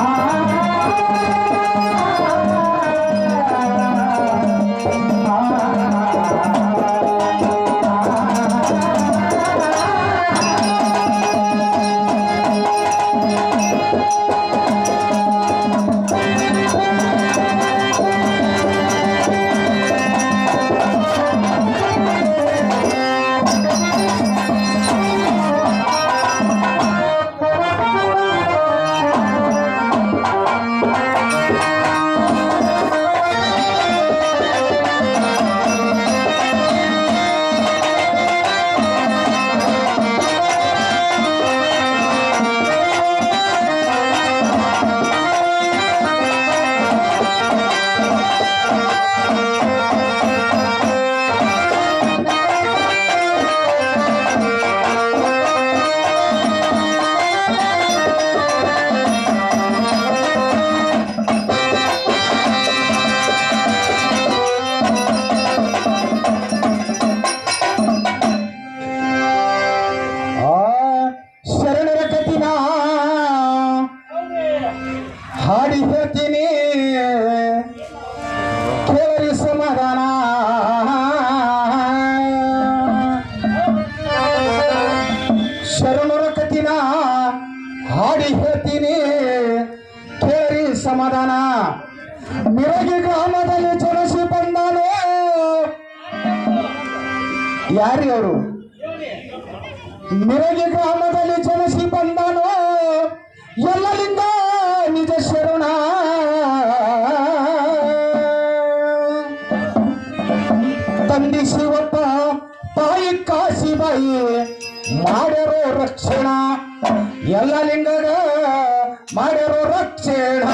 ஆ ಹೇಳ್ತೀನಿ ಕೇಳಿ ಸಮಾಧಾನ. ಶರಣರ ಕತಿನ ಹಾಡಿ ಹೇಳ್ತೀನಿ. ಕೇಳಿ ಸಮಾಧಾನ. ಮಿರಗಿ ಗ್ರಾಮದಲ್ಲಿ ಜನಿಸಿ ಬಂದಾನೋ. ಯಾರಿ ಅವರು? ಮಾಡ್ಯಾರೋ ರಕ್ಷಣ ಎಲ್ಲ ಲಿಂಗದ ಮಾಡಿರೋ ರಕ್ಷಣ.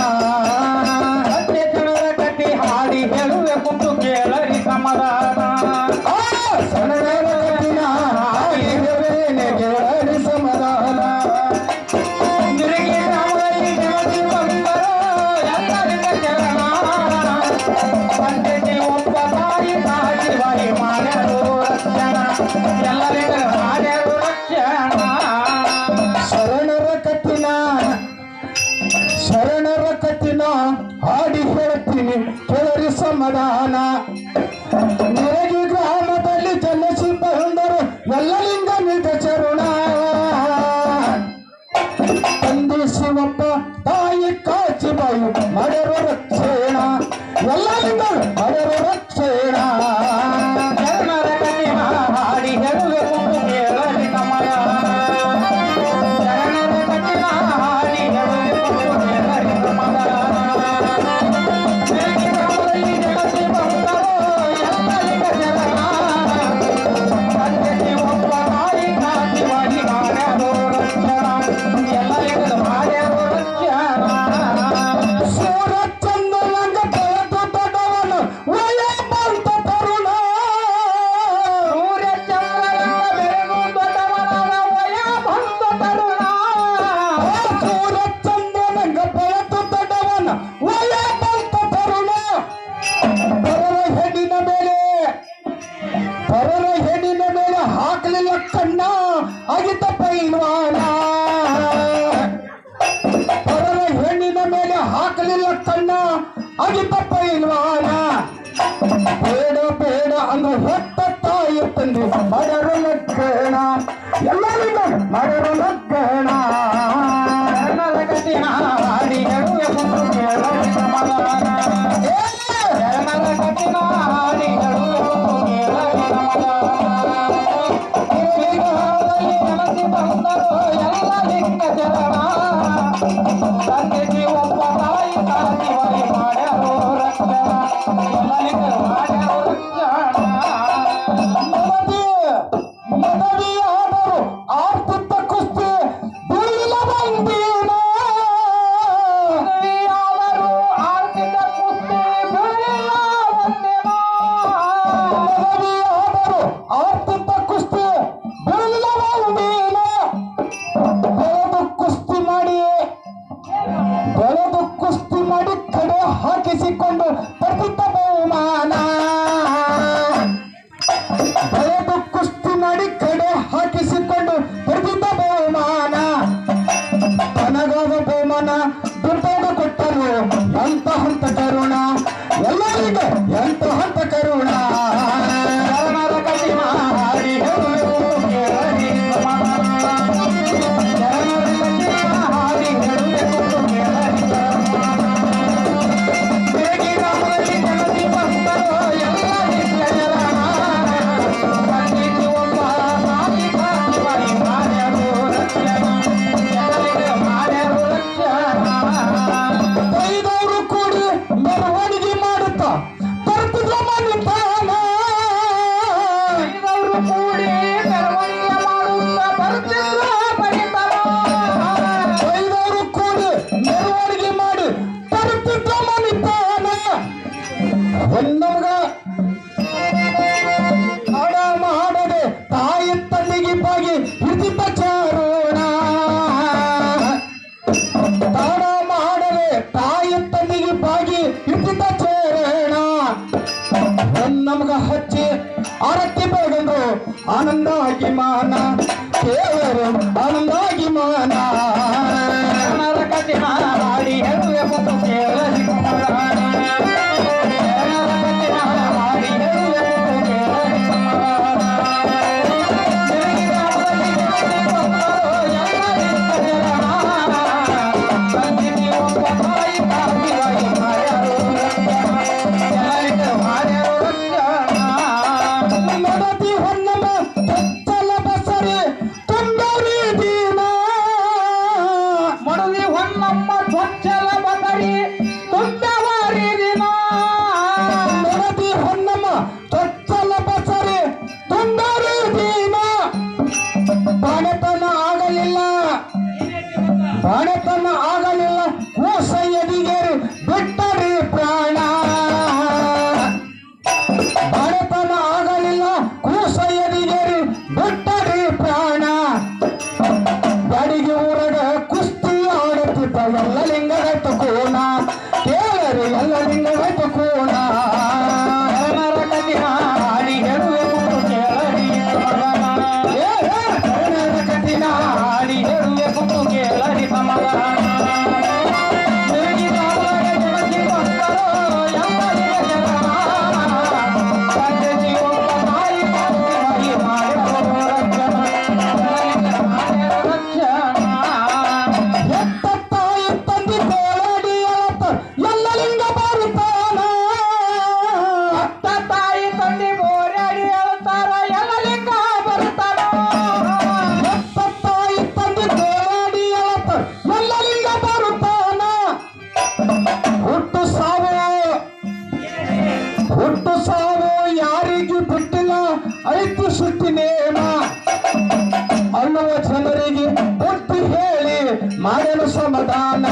ಮಾಡನು ಸಮಾಧಾನ.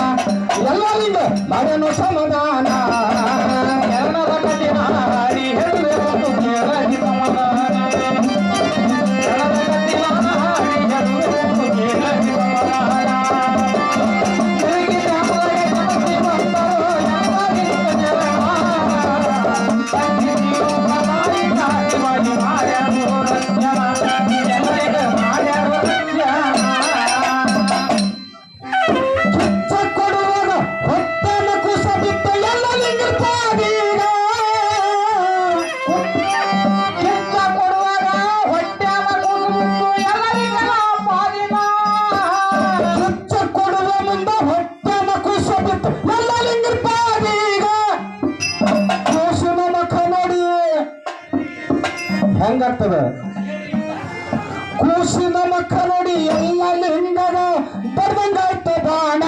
ಎಲ್ಲರಿಂದ ಮಾಡನು ಸಮಾಧಾನ. ಮುರ್ಷಿದ ಮಕ್ಕಳೊಡಿ ಎಲ್ಲ ಲಿಂಗದ ಬರ್ದಂಗಾಯ್ತ ಬಾಣ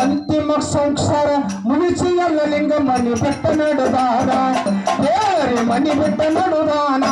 ಅಂತಿಮ ಸಂಸಾರ ಮುಗಿಸಿ ಎಲ್ಲ ಲಿಂಗ ಮನಿ ಬೆಟ್ಟ ನಡುದಾನ ದೇವರೇ ಮನಿ ಬೆಟ್ಟ ನಡುದಾನ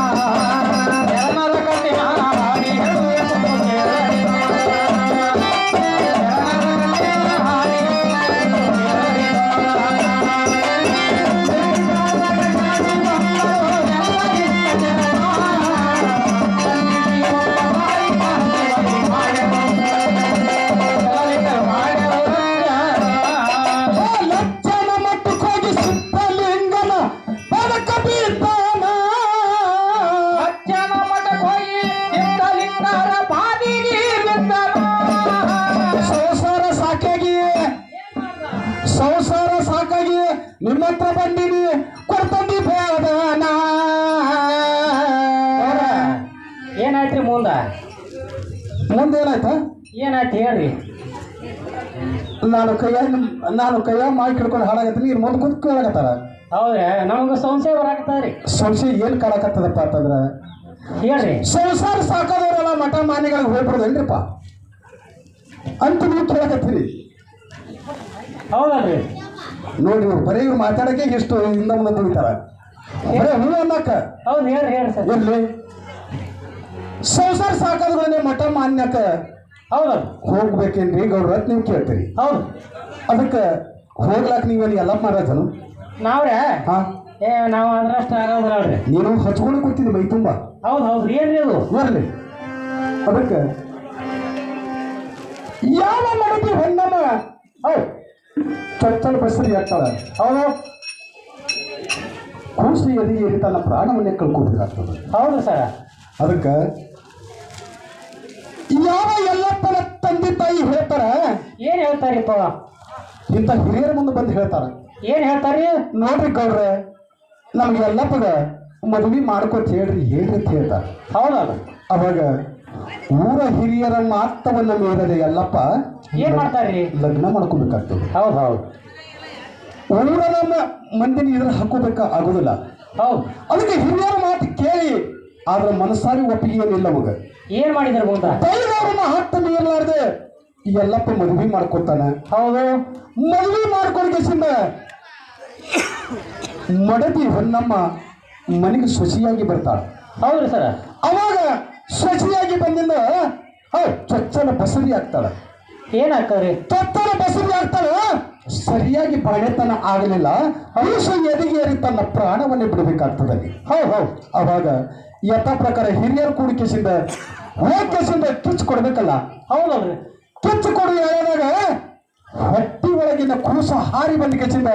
ಏನಾಯ್ತಾ ಹೇಳ್ರಿ. ನಾನು ಕೈಯಾಗ ನಾನು ಕೈಯಾಗ ಮಾಡಿ ಹಿಡ್ಕೊಂಡು ಹಾಳಾಗತ್ತೀನಿ ಇನ್ನು ಮುಂದೆ ಕುತ್ ಕೇಳಾಕತ್ತಾರ? ಹೌದ್ರೆ ನಮಗೆ ಸಂಶಯ ಬರಾಕತ್ತಾವ್ರಿ. ಸಂಶಯ ಏನು ಕಾಣಕತ್ತದಪ್ಪ ಅಂತಂದ್ರೆ? ಹೇಳ್ರಿ. ಸಂಸಾರ ಸಾಕಾದವರೆಲ್ಲ ಮಠ ಮಾನೆಗಳಿಗೆ ಹೋಗ್ಬಿಡೋದೇನ್ರಿಪ್ಪ ಅಂತ ನೀವು ಕೇಳಕತ್ತೀರಿ. ಹೌದಲ್ರಿ. ನೋಡಿ ಇವ್ರು ಬರೀ ಇವ್ರು ಮಾತಾಡಕ್ಕೆ ಇಷ್ಟು ಹಿಂದೆ ಮುಂದೆ ದುಡಿತಾರ ಬರೀ ಹೂ ಅನ್ನಕ್ಕ. ಹೌದು ಹೇಳ್ರಿ ಹೇಳ್ರಿ ಸರ್. ಎಲ್ಲಿ ಸಂಸಾರ ಸಾಕಾದ್ರೆ ಮಠ ಮಾನ್ಯಕ್ಕ ಹೌದಲ್ಲ ಹೋಗ್ಬೇಕೇನ್ರಿ? ಗೌಡ್ರ ಅಂತ ನೀವು ಕೇಳ್ತೀರಿ. ಹೌದು. ಅದಕ್ಕೆ ಹೋಗ್ಲಾಕ ನೀವೇನು ಎಲ್ಲ ಮಾರಾಜನು? ನಾವ್ರೆ? ಹಾ. ಏ ನಾವು ಅದ್ರಷ್ಟು ಆಗೋದ್ರ ನೀನು ಹಚ್ಕೊಂಡು ಕೂತಿದ್ದಿ ಮೈ ತುಂಬ. ಹೌದು ಹೌದು. ಏನ್ರಿ ಅದು? ಬರ್ಲಿ ಅದಕ್ಕೆ ಯಾವ ಮಡದಿ ಹೊನ್ನಮ್ಮ ಹೌದು ಚೊಚ್ಚಲ ಬಸರಿ ಆಗ್ತಾಳ ಹೌದು. ಕೂಸಿ ಎದಿಗೆ ತನ್ನ ಪ್ರಾಣವನ್ನೇ ಕಳ್ಕೊಬೇಕಾಗ್ತದೆ ಹೌದು ಸರ್. ಅದಕ್ಕೆ ಯಾವ ತಾಯಿ ಹೇಳ್ತಾರ? ಏನ್ ಹೇಳ್ತಾರಿಪ್ಪ ಇಂಥ ಹಿರಿಯರ ಮುಂದೆ ಬಂದು ಹೇಳ್ತಾರ. ಏನ್ ಹೇಳ್ತಾರಿ? ನೋಡ್ರಿ ಗೌಡ್ರೆ ನಮ್ಗೆ ಎಲ್ಲಪ್ಪಗ ಮದುವೆ ಮಾಡ್ಕೊತ ಹೇಳ್ರಿ ಹೇಳ್ರಿ ಅಂತ ಹೇಳ್ತಾರ. ಹೌದಲ್ಲ ಅವಾಗ ಊರ ಹಿರಿಯರ ಮಾತವನ್ನ ಮೀರದೆ ಎಲ್ಲಪ್ಪ ಏನ್ ಮಾಡ್ತಾರ್ರಿ? ಲಗ್ನ ಮಾಡ್ಕೋಬೇಕಾಗ್ತದೆ. ಹೌದು ಹೌದು. ಊರನ್ನ ಮಂದಿನ ಇದ್ರ ಹಾಕೋಬೇಕ ಆಗುದಿಲ್ಲ. ಹೌದು. ಅದಕ್ಕೆ ಹಿರಿಯರ ಮಾತು ಕೇಳಿ ಆದ್ರ ಮನಸ್ಸಾರಿ ಒಪ್ಪಿಗೆ ಏನಿಲ್ಲ ಮಗ ಏನ್ ಮಾಡಿದ್ರು ಹತ್ತ ಮೀರಲಾರ್ದೆ ಎಲ್ಲಪ್ಪ ಮದುವೆ ಮಾಡ್ಕೊತಾನೆ. ಹೌದು. ಮದುವೆ ಮಾಡ್ಕೊಳ್ಕೇಸಿಂದ ಮಡದಿ ಹೊನ್ನಮ್ಮ ಮನೆಗೆ ಸೊಸಿಯಾಗಿ ಬರ್ತಾಳೆ. ಹೌದ್ರಿ ಸರ್. ಅವಾಗ ಸೊಸಿಯಾಗಿ ಬಂದಿಂದ ಹೌದು ಚೊಚ್ಚಲ ಬಸರಿ ಆಗ್ತಾಳೆ. ಏನಾಗ್ತಾರೆ ಚೊಚ್ಚಲ ಬಸರಿ ಆಗ್ತಾಳ. ಸರಿಯಾಗಿ ಬಾಳೆತನ ಆಗಲಿಲ್ಲ. ಅವಶ್ಯ ಎದೆಗೇರಿ ತನ್ನ ಪ್ರಾಣವನ್ನೇ ಬಿಡಬೇಕಾಗ್ತದೆ ಹೌದು ಹೌದು. ಅವಾಗ ಯಥಾ ಪ್ರಕಾರ ಹಿರಿಯರು ಕೂಡಿಕೆಸಿಂದ ಹೋಗ್ಕೆಸಿಂದ ಕಿಚ್ಚು ಕೊಡ್ಬೇಕಲ್ಲ. ಹೌದಲ್ರಿ. ಕಿಚ್ಚು ಕೊಡು ಹೇಳಿದಾಗ ಹೊಟ್ಟಿ ಒಳಗಿನ ಕೂಸ ಹಾರಿ ಬಂದು ಕಿಚ್ಚಿಂದ.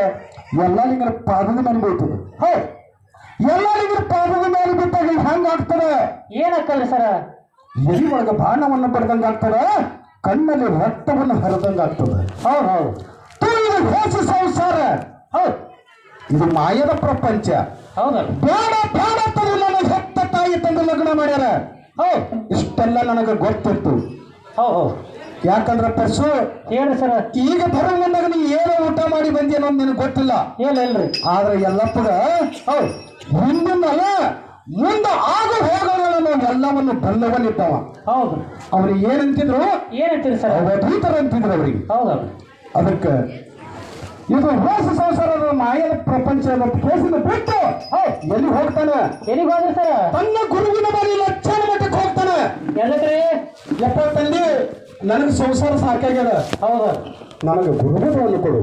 ಎಲ್ಲ ಲಿಂಗರ ಪಾದದ ಮೇಲೆ ಬೀಳ್ತದೆ. ಹೌದು ಎಲ್ಲ ಲಿಂಗರ ಪಾದದ ಮೇಲೆ ಬಿಟ್ಟಾಗ ಹೆಂಗ ಆಗ್ತದೆ? ಸರ? ಎಲ್ಲಿ ಒಳಗ ಬಾಣವನ್ನು ಪಡೆದಂಗ ಆಗ್ತದ ಕಣ್ಣಲ್ಲಿ ರಕ್ತವನ್ನು ಹರಿದಂಗ ಆಗ್ತದೆ. ಹೌದು ಹೌದು. ಇದು ಹೋಸ ಸಂಸಾರ. ಹೌದು. ಇದು ಮಾಯದ ಪ್ರಪಂಚ. ಹೌದಲ್ಲ ಬೇಡ ಬೇಡ ತರು ನನಗೆ ಹೆತ್ತ ತಾಯಿ ತಂದು ಲಗ್ನ ಮಾಡ್ಯಾರ. ಹೌದು. ಇಷ್ಟೆಲ್ಲ ನನಗೆ ಗೊತ್ತಿತ್ತು. ಹೌದು ಹೌದು. ಯಾಕಂದ್ರೆ ಪರ್ಸು ಹೇಳ ಸರ್. ಈಗ ಬರೋ ಬಂದಾಗ ನೀ ಏನೋ ಊಟ ಮಾಡಿ ಬಂದಿ ಅನ್ನೋದು ನಿನಗೆ ಗೊತ್ತಿಲ್ಲ? ಇಲ್ರಿ ಆದ್ರೆ ಎಲ್ಲಪ್ಪಗ ಹೌದು ಹಿಂದಿನಲ್ಲ ಮುಂದೆ ಆಗ ಹೋಗೋಣ ನಾವು ಎಲ್ಲವನ್ನು ಬಲ್ಲವನಿದ್ದವ. ಹೌದು. ಅವ್ರಿಗೆ ಏನಂತಿದ್ರು? ಏನಂತೀರಿ ಸರ್? ಅವಧೂತರ ಅಂತಿದ್ರು ಅವ್ರಿಗೆ. ಹೌದ. ಅದಕ್ಕೆ ಇದು ಹೊಸ ಸಂಸಾರದ ಮಾಯದ ಪ್ರಪಂಚ ಕೇಸಿನ ಬಿಟ್ಟು ಎಲ್ಲಿ ಹೋಗ್ತಾನೆ? ಎಲ್ಲಿಗೆ ಹೋದ್ರೆ ಸರ್? ತನ್ನ ಗುರುವಿನ ಬಳಿ ಲಕ್ಷಣ ಮಟ್ಟಕ್ಕೆ ಹೋಗ್ತಾನೆ. ಎಲ್ಲದ್ರೆ? ಎಪ್ಪ ತಂದೆ ನನಗೆ ಸಂಸಾರ ಸಾಕಾಗ್ಯದ. ಹೌದ? ನನಗೆ ಗುರುಗಳನ್ನು ಕೊಡು.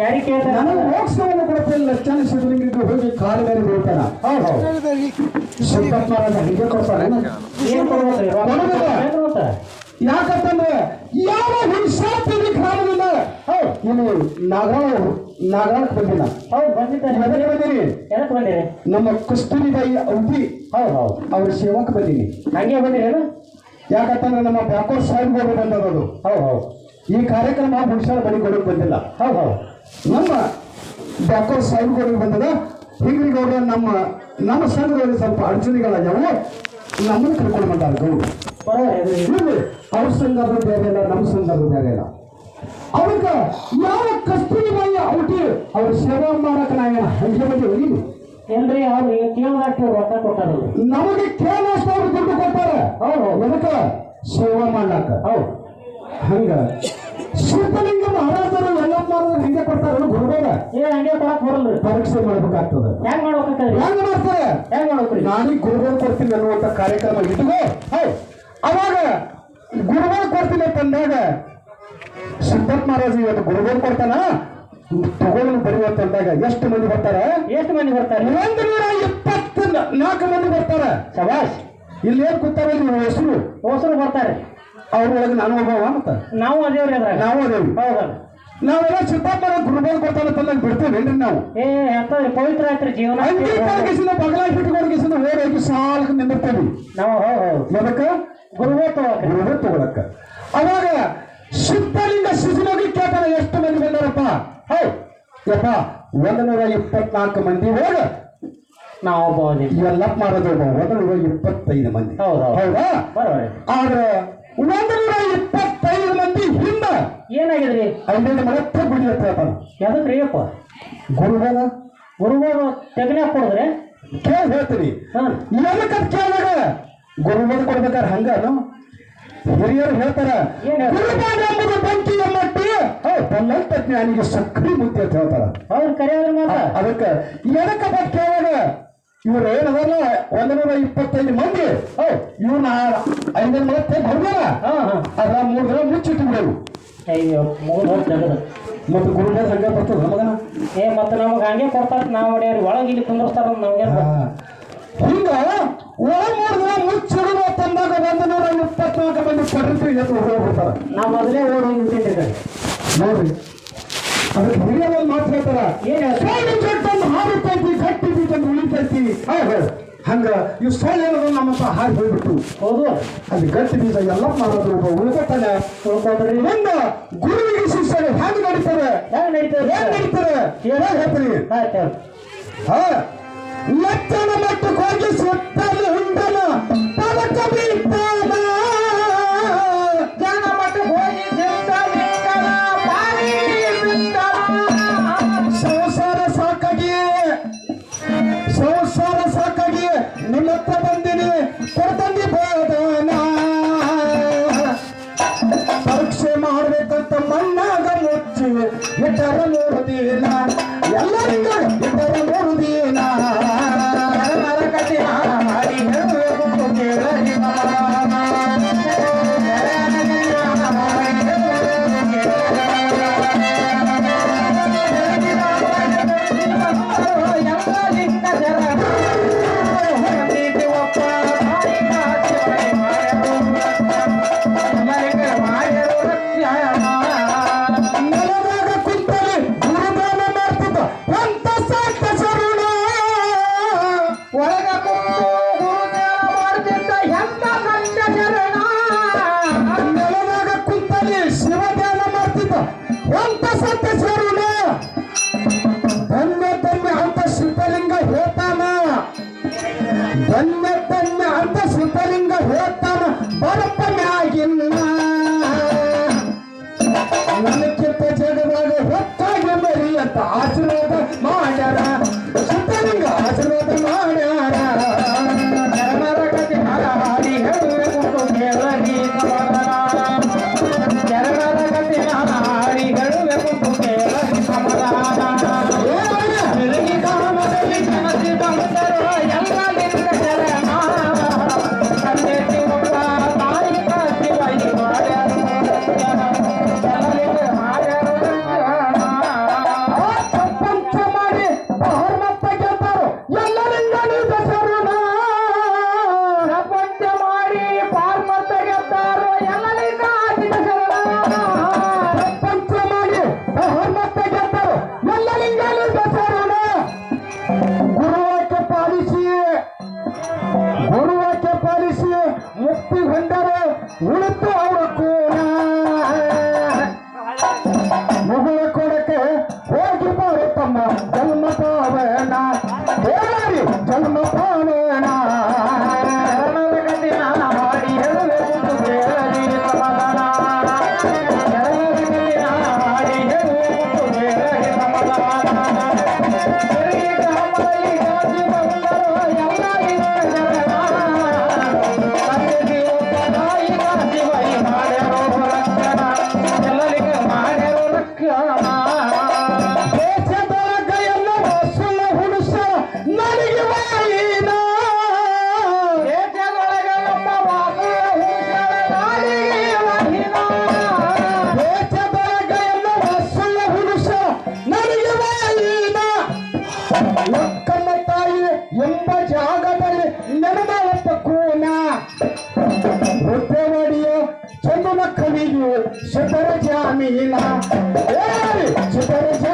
ಯಾರಿಗೆ ನನಗೆ ಮೋಕ್ಷವನ್ನು ಕೊಡುತ್ತೇನೆ ಲಕ್ಷಣ ಶಿವಲಿಂಗಿಗೆ ಹೋಗಿ ಕಾಲ ಮೇಲೆ ಬೀಳ್ತಾನ. ಹೌದು ಹೀಗೆ ಕೊಡ್ತಾನೆ? ಯಾಕಂತಂದ್ರೆ ಯಾವ ಹುಣಸಾಪುರಿ ಕಾರಣದಿಂದ ನೀನು ನಾಗರಾಳ ನಾಗರಾಳಕ್ಕೆ ಬಂದಿಲ್ಲ. ಹೌದು ಎದಕ್ಕೆ ಬಂದಿರಿ? ಬಂದಿರಿ? ನಮ್ಮ ಕಸ್ತೂರಿಬಾಯಿ ಅವಧಿ ಹೌದು ಹೌದು. ಅವ್ರ ಸೇವಕ್ಕೆ ಬಂದೀನಿ. ಹಂಗೆ ಬಂದಿರೇನು ಯಾಕಂತಂದ್ರೆ ನಮ್ಮ ಬ್ಯಾಕೋರ್ ಸಾಹೇಬ್ಗಳು ಬಂದವರು ಹೌದು ಹೌದು. ಈ ಕಾರ್ಯಕ್ರಮ ಹುಣಸಾಳ ಬಳಿ ಕೊಡೋಕೆ ಬಂದಿಲ್ಲ. ಹೌದು ಹೌದು. ನಮ್ಮ ಬ್ಯಾಕೋರ್ ಸಾಹೇಬ್ಗಳಿಗೆ ಬಂದದ. ಹಿಂಗ್ರಿಗೌಡ ನಮ್ಮ ನಮ್ಮ ಸಂಘದಲ್ಲಿ ಸ್ವಲ್ಪ ಅಡಚಣೆಗಳಾಗ್ಯಾವು ನಮ್ಮನ್ನು ಕರ್ಕೊಂಡು ಬಂದಾರ ಅವ್ರ ಸಂದರ್ಭ ಬೇರೆ ಇಲ್ಲ ನಮ್ಮ ಸಂದರ್ಭ ಬೇರೆ ಇಲ್ಲ. ಅವ್ರಿಗೆ ಯಾವ ಕಸ್ತೂರಿಬಾಯಿ ಔಟಿ? ಅವ್ರ ಸೇವಾ ಮಾಡಕ್ಕೆ ನಾ ಹಂಚಿ ಹಂಗೆ ಬಂದೀವಿ ಏನ್ರಿ ಅವ್ರು ಕೇಳದಷ್ಟು ರೊಕ್ಕ ಕೊಟ್ಟಾರಲ್ಲ. ನಮಗೆ ಅವ್ರು ದುಡ್ಡು ಕೊಡ್ತಾರೆ. ಹೌದು. ಎದಕ್ಕ? ಸೇವಾ ಮಾಡ್ಲಾಕ. ಹೌದು. ಹಂಗ. ಸಿದ್ಧಲಿಂಗ ಮಹಾರಾಜರು ಎಲ್ಲ ಮಾಡಿದ್ರೆ ಹಿಂಗೆ ಕೊಡ್ತಾರೆ ಗುರುಗಳ? ಏ ಹಂಗೆ ಕೊಡಕ್ ಬರಲ್ರಿ. ಪರೀಕ್ಷೆ ಮಾಡ್ಬೇಕಾಗ್ತದೆ. ಹೆಂಗ್ ಮಾಡ್ಬೇಕಾಗ್ತದೆ ಹೆಂಗ್ ಮಾಡ್ತಾರೆ? ಹೆಂಗ್ ಮಾಡ್ಬೇಕ್ರಿ? ನಾನೀಗ ಗುರುಗಳು ಕೊಡ್ತೀನಿ ಅನ್ನುವಂಥ ಕಾರ್ಯಕ್ರಮ ಇಟ್ಕೋ. ಹೌದು. ಅವಾಗ ಗುರುಗಳು ಕೊಡ್ತೀನಿ ಅಂತಂದಾಗ ಸಿದ್ಧಾರ್ಥ ಮಹಾರಾಜ ಇವತ್ತು ಗುರುಗಳು ಕೊಡ್ತಾನ? ತಗೊಂಡು ಬರುವಂತ ಅಂದಾಗ ಎಷ್ಟು ಮಂದಿ ಬರ್ತಾರೆ? ಎಷ್ಟು ಮಂದಿ ಬರ್ತಾರೆ? ಒಂದು ನೂರ ಇಪ್ಪತ್ತು ನಾಲ್ಕು ಮಂದಿ ಬರ್ತಾರೆ. ಶಬಾಷ್. ಇಲ್ಲಿ ಏನ್ ಕೂತಾರೆ ನಿಮ್ಮ ಹೆಸರು? ಹೊಸರು ಬರ್ತಾರೆ. ಅವ್ರೊಳಗೆ ನಾನು ಒಬ್ಬವ ಮತ್ತ? ನಾವು ಅದೇವ್ರಿ ಅದ್ರ ನಾವು ಅದೇವಿ ಹೌದಲ್ಲ ನಾವೆಲ್ಲ ಸಿದ್ಧಾರ್ಥ ಗುರುಬಲ್ ಕೊಡ್ತಾನೆ ತಂದಾಗ ಬಿಡ್ತೀವಿ ನಾವು? ಏ ಅಂತ ಪವಿತ್ರ ಆಯ್ತ್ರಿ ಜೀವನ? ಅಂಗೀಕಾರಗಿಸಿದ ಬಗಲ ಹಿಟ್ಕೊಂಡಿಸಿದ ಸಾಲ ಸಾಲಕ್ಕೆ ನಿಂದಿರ್ತೇವಿ. ನಾವು ಹೌದು ಹೌದು. ಎದಕ್ಕ ತಗೊಳಕ್ಕೆ. ತಗೊಳಕ್ಕ. ಅವಾಗ ಸಿದ್ಧಲಿಂಗ ಶಿಶುಮಗಿ ಕೇಳ್ತಾರೆ ಎಷ್ಟು ಬಂದಾರಪ್ಪ ಹೌದು ಯಪ್ಪ ಒಂದು ನೂರ ಇಪ್ಪತ್ನಾಲ್ಕು ಮಂದಿ ಹೋಗ. ನಾವು ಎಲ್ಲ ಮಾಡೋದು ಒಂದು ನೂರ ಇಪ್ಪತ್ತೈದು ಮಂದಿ. ಹೌದು ಆದ್ರೆ ಒಂದು ನೂರ ಇಪ್ಪತ್ತೈದು ಮಂದಿ ಹಿಂದ ಏನಾಗಿದ್ರಿ? ಐದೈದು ಮತ್ತೆ ಗುಡಿ ಹತ್ರ ಹೇಳ್ತಾನ ಎದಕ್ರಿ ಅಪ್ಪ ಗುರುಗಳ ಗುರುಗಳ ತೆಗನ್ಯಾಕ ಕೊಡಿದ್ರೆ ಕೇಳಿ ಹೇಳ್ತೀರಿ ಹಾಂ. ಏನಕ್ಕಂತ ಕೇಳಿದಾಗ ಗುರುಗಳು ಕೊಡ್ಬೇಕಾದ್ರೆ ಹಂಗ ಹಿರಿಯರು ಹೇಳ್ತಾರ ಏನ್ ಎಂಬುದು ತನ್ನಂತ ಜ್ಞಾನಿಗೆ ಸಕ್ರಿ ಮುದ್ದೆ ಅಂತ ಹೇಳ್ತಾರ. ಅವ್ರು ಕರೆಯೋದ್ರ ಮಾತ್ರ ಅದಕ್ಕೆ ಎದಕ್ಕೆ ಬಟ್ ಕೇಳಿದಾಗ ಇವ್ರು ಏನದಲ್ಲ ಒಂದನೂರ ಇಪ್ಪತ್ತೈದು ಮಂದಿ. ಇವ್ನ ಐದೈದು ಮತ್ತೆ ಬರ್ಬೇಡ ಅದ್ರ ಮೂರು ದಿನ ಮುಚ್ಚಿಟ್ಟು ಮತ್ತೆ ಅಯ್ಯೋ ಮೂರು ತೆಗೆದು ಮತ್ತು ಗುರುಗಳ ಸಂಘ ಬರ್ತದ ನಮಗ ಏ ಮತ್ತೆ ನಮಗೆ ಹಂಗೆ ಕೊಡ್ತಾರ. ನಾವು ಹೊಡೆಯವ್ರಿ. ಒಳಗೆ ಇಲ್ಲಿ ಕುಂದರ್ಸ್ತಾರ ನಮ್ಗೆ ಹಿಂಗ ಒಳ ಮೂರು ದಿನ ಮುಚ್ಚಿಡುವ ತಂದಾಗ ಒಂದು ನೂರ ಇಪ್ಪತ್ನಾಲ್ಕು ಮಂದಿ ಪಡ್ರಿ ನಾವು ಮೊದಲೇ ಓಡಿ ಕಡೆ ನೋಡ್ರಿ ಅದಕ್ಕೆ ಒಂದು ಮಾತು ಹೇಳ್ತಾರ? ಸೊಳ್ಳೆ ಜೊಟ್ಟನ್ನು ಹಾರುತ್ತೈತಿ ಗಟ್ಟಿ ಬೀಜನ್ನು ಉಳಿತೈತಿ ಹೌದು ಹಂಗ ಇವು ಸೊಳ್ಳೆ ಏನದ ನಮ್ಮ ಹತ್ರ ಹಾರಿ ಹೋಗ್ಬಿಟ್ಟು. ಹೌದು. ಅಲ್ಲಿ ಗಟ್ಟಿ ಬೀಜ ಎಲ್ಲ ಮಾಡೋದು ಉಳ್ಕೊತಾನೆ. ಉಳ್ಕೊಂಡ್ರಿ ಹೆಂಗ ಗುರುವಿಗೆ ಶಿಷ್ಯರು ಹೆಂಗ್ ನಡೀತಾರೆ? ಹೆಂಗ್ ನಡೀತದೆ ಹೆಂಗ್ ನಡೀತಾರೆ? ಹೇಳ್ತೀನಿ. ಹಾ. ಲಕ್ಷಣ ಚಂದನ ಕವಿಯು ಶತರ ಜಾಮೀನ ಏ, ಶತರ ಜಾಮೀನ